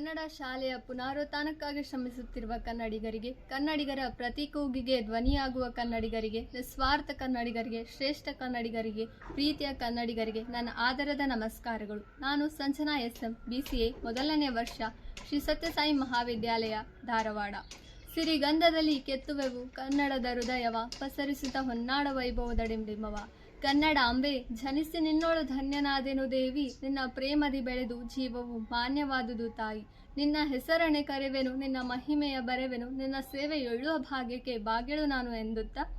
ಕನ್ನಡ ಶಾಲೆಯ ಪುನರುತ್ಥಾನಕ್ಕಾಗಿ ಶ್ರಮಿಸುತ್ತಿರುವ ಕನ್ನಡಿಗರಿಗೆ, ಕನ್ನಡಿಗರ ಪ್ರತಿ ಕೂಗಿಗೆ ಧ್ವನಿಯಾಗುವ ಕನ್ನಡಿಗರಿಗೆ, ನಿಸ್ವಾರ್ಥ ಕನ್ನಡಿಗರಿಗೆ, ಶ್ರೇಷ್ಠ ಕನ್ನಡಿಗರಿಗೆ, ಪ್ರೀತಿಯ ಕನ್ನಡಿಗರಿಗೆ ನನ್ನ ಆದರದ ನಮಸ್ಕಾರಗಳು. ನಾನು Sanjana S M B C A ಮೊದಲನೇ ವರ್ಷ, ಶ್ರೀ ಸತ್ಯಸಾಯಿ ಮಹಾವಿದ್ಯಾಲಯ, ಧಾರವಾಡ. ಸಿರಿಗಂಧದಲ್ಲಿ ಕೆತ್ತುವೆವು ಕನ್ನಡದ ಹೃದಯವ ಪಸರಿಸುತ್ತ ಹೊನ್ನಾಡ ವೈಭವದ ಡಿಂಡಿಮವ ಕನ್ನಡ ಅಂಬೆ ಜನಿಸಿ ನಿನ್ನೋಳು ಧನ್ಯನಾದೆನು ದೇವಿ. ನಿನ್ನ ಪ್ರೇಮದಿ ಬೆಳೆದು ಜೀವವು ಮಾನ್ಯವಾದುದು ತಾಯಿ. ನಿನ್ನ ಹೆಸರಣೆ ಕರೆವೆನು, ನಿನ್ನ ಮಹಿಮೆಯ ಬರೆವೆನು. ನಿನ್ನ ಸೇವೆ ಎಳ್ಳುವ ಭಾಗ್ಯಕ್ಕೆ ಬಾಗಿಳು ನಾನು ಎಂದುತ್ತಾ?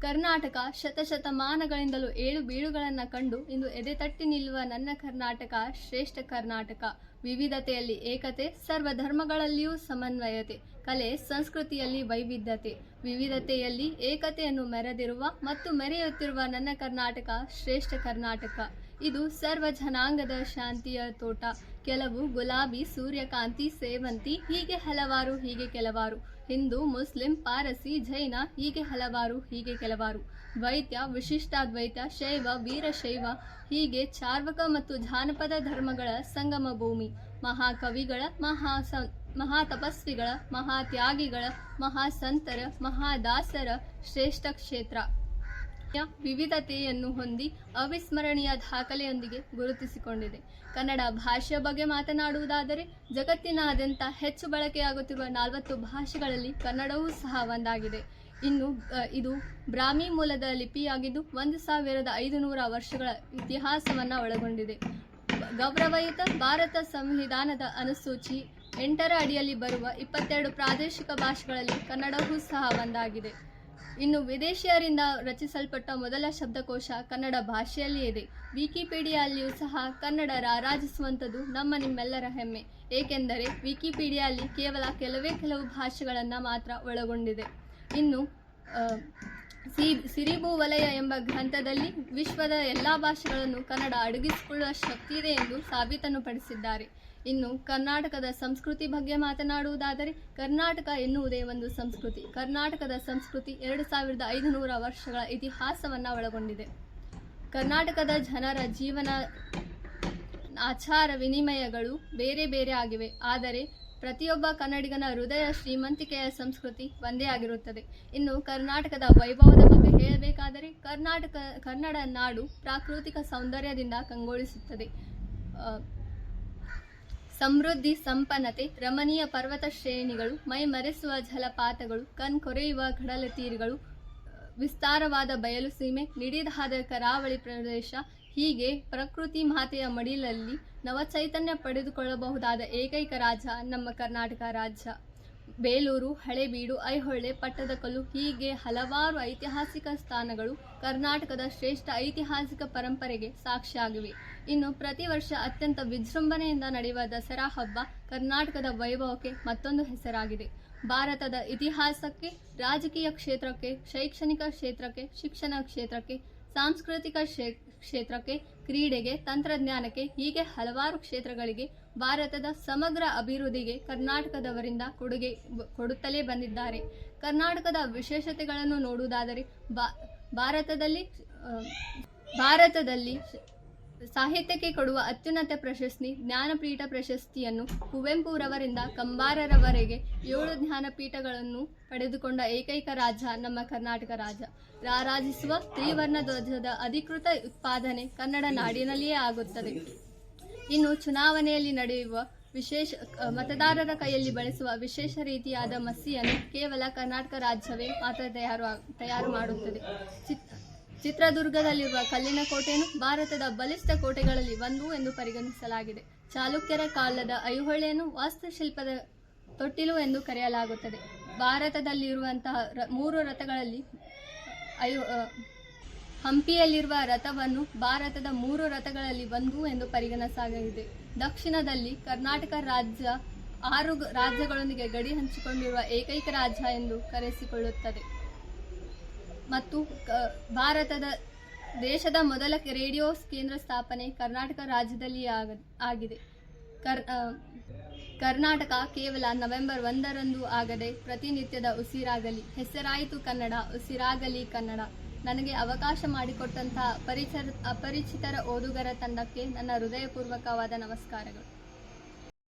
ಕರ್ನಾಟಕ ಶತಶತಮಾನಗಳಿಂದಲೂ ಏಳು ಬೀಳುಗಳನ್ನು ಕಂಡು ಇಂದು ಎದೆ ತಟ್ಟಿ ನಿಲ್ಲುವ ನನ್ನ ಕರ್ನಾಟಕ ಶ್ರೇಷ್ಠ ಕರ್ನಾಟಕ. ವಿವಿಧತೆಯಲ್ಲಿ ಏಕತೆ ಸರ್ವ ಧರ್ಮಗಳಲ್ಲಿಯೂ ಸಮನ್ವಯತೆ, ಕಲೆ, ಸಂಸ್ಕೃತಿಯಲ್ಲಿ ವೈವಿಧ್ಯತೆ, ವಿವಿಧತೆಯಲ್ಲಿ ಏಕತೆಯನ್ನು ಮೆರೆದಿರುವ ಮತ್ತು ಮೆರೆಯುತ್ತಿರುವ ನನ್ನ ಕರ್ನಾಟಕ ಶ್ರೇಷ್ಠ ಕರ್ನಾಟಕ. ಇದು ಸರ್ವ ಜನಾಂಗದ ಶಾಂತಿಯ ತೋಟ. ಕೆಲವು ಗುಲಾಬಿ, ಸೂರ್ಯಕಾಂತಿ, ಸೇವಂತಿ, ಹೀಗೆ ಹಲವಾರು, ಹೀಗೆ ಕೆಲವಾರು. ಹಿಂದೂ, ಮುಸ್ಲಿಂ, ಪಾರಸಿ, ಜೈನ, ಹೀಗೆ ಹಲವಾರು, ಹೀಗೆ ಕೆಲವಾರು. ದ್ವೈತ ವಿಶಿಷ್ಟಾದ್ವೈತ ಶೈವ, ವೀರಶೈವ, ಹೀಗೆ ಚಾರ್ವಕ ಮತ್ತು ಜಾನಪದ ಧರ್ಮಗಳ ಸಂಗಮ ಭೂಮಿ. ಮಹಾಕವಿಗಳ ಮಹಾ ತಪಸ್ವಿಗಳ ಮಹಾತಪಸ್ವಿಗಳ, ಮಹಾತ್ಯಾಗಿಗಳ, ಮಹಾಸಂತರ, ಮಹಾದಾಸರ ಶ್ರೇಷ್ಠ ಕ್ಷೇತ್ರ ವಿವಿಧತೆಯನ್ನು ಹೊಂದಿ ಅವಿಸ್ಮರಣೀಯ ದಾಖಲೆಯೊಂದಿಗೆ ಗುರುತಿಸಿಕೊಂಡಿದೆ. ಕನ್ನಡ ಭಾಷೆಯ ಬಗ್ಗೆ ಮಾತನಾಡುವುದಾದರೆ ಜಗತ್ತಿನಾದ್ಯಂತ ಹೆಚ್ಚು ಬಳಕೆಯಾಗುತ್ತಿರುವ ನಲವತ್ತು ಭಾಷೆಗಳಲ್ಲಿ ಕನ್ನಡವೂ ಸಹ ಒಂದಾಗಿದೆ. ಇನ್ನು ಇದು ಬ್ರಾಹ್ಮಿ ಮೂಲದ ಲಿಪಿಯಾಗಿದ್ದು ಒಂದು ಸಾವಿರದ ಐದುನೂರ ವರ್ಷಗಳ ಇತಿಹಾಸವನ್ನು ಒಳಗೊಂಡಿದೆ. ಗೌರವಯುತ ಭಾರತ ಸಂವಿಧಾನದ ಅನುಸೂಚಿ ಎಂಟರ ಅಡಿಯಲ್ಲಿ ಬರುವ ಇಪ್ಪತ್ತೆರಡು ಪ್ರಾದೇಶಿಕ ಭಾಷೆಗಳಲ್ಲಿ ಕನ್ನಡವೂ ಸಹ ಒಂದಾಗಿದೆ. ಇನ್ನು ವಿದೇಶಿಯರಿಂದ ರಚಿಸಲ್ಪಟ್ಟ ಮೊದಲ ಶಬ್ದಕೋಶ ಕನ್ನಡ ಭಾಷೆಯಲ್ಲಿ ಇದೆ. ವಿಕಿಪೀಡಿಯಾಲ್ಲಿಯೂ ಸಹ ಕನ್ನಡ ರಾರಾಜಿಸುವಂಥದ್ದು ನಮ್ಮ ನಿಮ್ಮೆಲ್ಲರ ಹೆಮ್ಮೆ. ಏಕೆಂದರೆ ವಿಕಿಪೀಡಿಯಲ್ಲಿ ಕೇವಲ ಕೆಲವೇ ಕೆಲವು ಭಾಷೆಗಳನ್ನು ಮಾತ್ರ ಒಳಗೊಂಡಿದೆ. ಇನ್ನು ಸಿ ವಲಯ ಎಂಬ ಗ್ರಂಥದಲ್ಲಿ ವಿಶ್ವದ ಎಲ್ಲ ಭಾಷೆಗಳನ್ನು ಕನ್ನಡ ಅಡಗಿಸಿಕೊಳ್ಳುವ ಶಕ್ತಿ ಇದೆ ಎಂದು ಸಾಬೀತನ್ನು ಪಡಿಸಿದ್ದಾರೆ. ಇನ್ನು ಕರ್ನಾಟಕದ ಸಂಸ್ಕೃತಿ ಬಗ್ಗೆ ಮಾತನಾಡುವುದಾದರೆ, ಕರ್ನಾಟಕ ಎನ್ನುವುದೇ ಒಂದು ಸಂಸ್ಕೃತಿ. ಕರ್ನಾಟಕದ ಸಂಸ್ಕೃತಿ ಎರಡು ಸಾವಿರದ ಐದುನೂರ ವರ್ಷಗಳ ಇತಿಹಾಸವನ್ನು ಒಳಗೊಂಡಿದೆ. ಕರ್ನಾಟಕದ ಜನರ ಜೀವನ, ಆಚಾರ ವಿನಿಮಯಗಳು ಬೇರೆ ಬೇರೆ ಆಗಿವೆ. ಆದರೆ ಪ್ರತಿಯೊಬ್ಬ ಕನ್ನಡಿಗನ ಹೃದಯ ಶ್ರೀಮಂತಿಕೆಯ ಸಂಸ್ಕೃತಿ ಒಂದೇ ಆಗಿರುತ್ತದೆ. ಇನ್ನು ಕರ್ನಾಟಕದ ವೈಭವದ ಬಗ್ಗೆ ಹೇಳಬೇಕಾದರೆ ಕರ್ನಾಟಕ, ಕನ್ನಡ ನಾಡು ಪ್ರಾಕೃತಿಕ ಸೌಂದರ್ಯದಿಂದ ಕಂಗೊಳಿಸುತ್ತದೆ. ಸಮೃದ್ಧಿ, ಸಂಪನ್ನತೆ, ರಮಣೀಯ ಪರ್ವತ ಶ್ರೇಣಿಗಳು, ಮೈ ಮರೆಸುವ ಜಲಪಾತಗಳು, ಕಣ್ ಕೊರೆಯುವ ಕಡಲ ತೀರಗಳು ವಿಸ್ತಾರವಾದ ಬಯಲು ಸೀಮೆ ನಿಡಿದಾದ ಕರಾವಳಿ ಪ್ರದೇಶ ಹೀಗೆ ಪ್ರಕೃತಿ ಮಾತೆಯ ಮಡಿಲಲ್ಲಿ ನವಚೈತನ್ಯ ಪಡೆದುಕೊಳ್ಳಬಹುದಾದ ಏಕೈಕ ರಾಜ ನಮ್ಮ ಕರ್ನಾಟಕ ರಾಜ್ಯ. ಬೇಲೂರು, ಹಳೆಬೀಡು, ಐಹೊಳೆ ಪಟ್ಟದಕಲ್ಲು ಹೀಗೆ ಹಲವಾರು ಐತಿಹಾಸಿಕ ಸ್ಥಾನಗಳು ಕರ್ನಾಟಕದ ಶ್ರೇಷ್ಠ ಐತಿಹಾಸಿಕ ಪರಂಪರೆಗೆ ಸಾಕ್ಷಿಯಾಗಿವೆ. ಇನ್ನು ಪ್ರತಿ ವರ್ಷ ಅತ್ಯಂತ ವಿಜೃಂಭಣೆಯಿಂದ ನಡೆಯುವ ದಸರಾ ಹಬ್ಬ ಕರ್ನಾಟಕದ ವೈಭವಕ್ಕೆ ಮತ್ತೊಂದು ಹೆಸರಾಗಿದೆ. ಭಾರತದ ಇತಿಹಾಸಕ್ಕೆ, ರಾಜಕೀಯ ಕ್ಷೇತ್ರಕ್ಕೆ, ಶೈಕ್ಷಣಿಕ ಕ್ಷೇತ್ರಕ್ಕೆ, ಶಿಕ್ಷಣ ಕ್ಷೇತ್ರಕ್ಕೆ, ಸಾಂಸ್ಕೃತಿಕ ಶೇ- ಕ್ಷೇತ್ರಕ್ಕೆ, ಕ್ರೀಡೆಗೆ, ತಂತ್ರಜ್ಞಾನಕ್ಕೆ, ಹೀಗೆ ಹಲವಾರು ಕ್ಷೇತ್ರಗಳಿಗೆ ಭಾರತದ ಸಮಗ್ರ ಅಭಿವೃದ್ಧಿಗೆ ಕರ್ನಾಟಕದವರಿಂದ ಕೊಡುಗೆ ಕೊಡುತ್ತಲೇ ಬಂದಿದ್ದಾರೆ. ಕರ್ನಾಟಕದ ವಿಶೇಷತೆಗಳನ್ನು ನೋಡುವುದಾದರೆ ಭಾರತದಲ್ಲಿ ಭಾರತದಲ್ಲಿ ಸಾಹಿತ್ಯಕ್ಕೆ ಕೊಡುವ ಅತ್ಯುನ್ನತ ಪ್ರಶಸ್ತಿ, ಜ್ಞಾನಪೀಠ ಪ್ರಶಸ್ತಿಯನ್ನು ಕುವೆಂಪುರವರಿಂದ ಕಂಬಾರರವರೆಗೆ ಏಳು ಜ್ಞಾನಪೀಠಗಳನ್ನು ಪಡೆದುಕೊಂಡ ಏಕೈಕ ರಾಜ, ನಮ್ಮ ಕರ್ನಾಟಕ ರಾಜ. ರಾರಾಜಿಸುವ ತ್ರಿವರ್ಣ ಧ್ವಜದ ಅಧಿಕೃತ ಉತ್ಪಾದನೆ ಕನ್ನಡ ನಾಡಿನಲ್ಲಿಯೇ ಆಗುತ್ತದೆ. ಇನ್ನು ಚುನಾವಣೆಯಲ್ಲಿ ನಡೆಯುವ ವಿಶೇಷ ಮತದಾರರ ಕೈಯಲ್ಲಿ ಬಳಸುವ ವಿಶೇಷ ರೀತಿಯಾದ ಮಸಿಯನ್ನು ಕೇವಲ ಕರ್ನಾಟಕ ರಾಜ್ಯವೇ ಮಾತ್ರ ತಯಾರು ತಯಾರು ಮಾಡುತ್ತದೆ. ಚಿತ್- ಚಿತ್ರದುರ್ಗದಲ್ಲಿರುವ ಕಲ್ಲಿನ ಕೋಟೆಯನ್ನು ಭಾರತದ ಬಲಿಷ್ಠ ಕೋಟೆಗಳಲ್ಲಿ ಒಂದು ಎಂದು ಪರಿಗಣಿಸಲಾಗಿದೆ. ಚಾಲುಕ್ಯರ ಕಾಲದ ಐಹೊಳೆಯನ್ನು ವಾಸ್ತುಶಿಲ್ಪದ ತೊಟ್ಟಿಲು ಎಂದು ಕರೆಯಲಾಗುತ್ತದೆ. ಭಾರತದಲ್ಲಿರುವಂತಹ ಮೂರು ರಥಗಳಲ್ಲಿ ಹಂಪಿಯಲ್ಲಿರುವ ರಥವನ್ನು ಭಾರತದ ಮೂರು ರಥಗಳಲ್ಲಿ ಒಂದು ಎಂದು ಪರಿಗಣಿಸಲಾಗಿದೆ. ದಕ್ಷಿಣದಲ್ಲಿ ಕರ್ನಾಟಕ ರಾಜ್ಯ ಆರು ರಾಜ್ಯಗಳೊಂದಿಗೆ ಗಡಿ ಹಂಚಿಕೊಂಡಿರುವ ಏಕೈಕ ರಾಜ್ಯ ಎಂದು ಕರೆಸಿಕೊಳ್ಳುತ್ತದೆ. ಮತ್ತು ಭಾರತದ ದೇಶದ ಮೊದಲ ರೇಡಿಯೋ ಕೇಂದ್ರ ಸ್ಥಾಪನೆ ಕರ್ನಾಟಕ ರಾಜ್ಯದಲ್ಲಿ ಆಗ- ಆಗಿದೆ. ಕರ್ ಕರ್ನಾಟಕ ಕೇವಲ ನವೆಂಬರ್ ಒಂದರಂದು ಆಗದೆ ಪ್ರತಿನಿತ್ಯದ ಉಸಿರಾಗಲಿ, ಹೆಸರಾಯಿತು ಕನ್ನಡ, ಉಸಿರಾಗಲಿ ಕನ್ನಡ. ನನಗೆ ಅವಕಾಶ ಮಾಡಿಕೊಟ್ಟಂತಹ ಪರಿಚರ, ಅಪರಿಚಿತರ ಓದುಗರ ತಂಡಕ್ಕೆ ನನ್ನ ಹೃದಯಪೂರ್ವಕವಾದ ನಮಸ್ಕಾರಗಳು.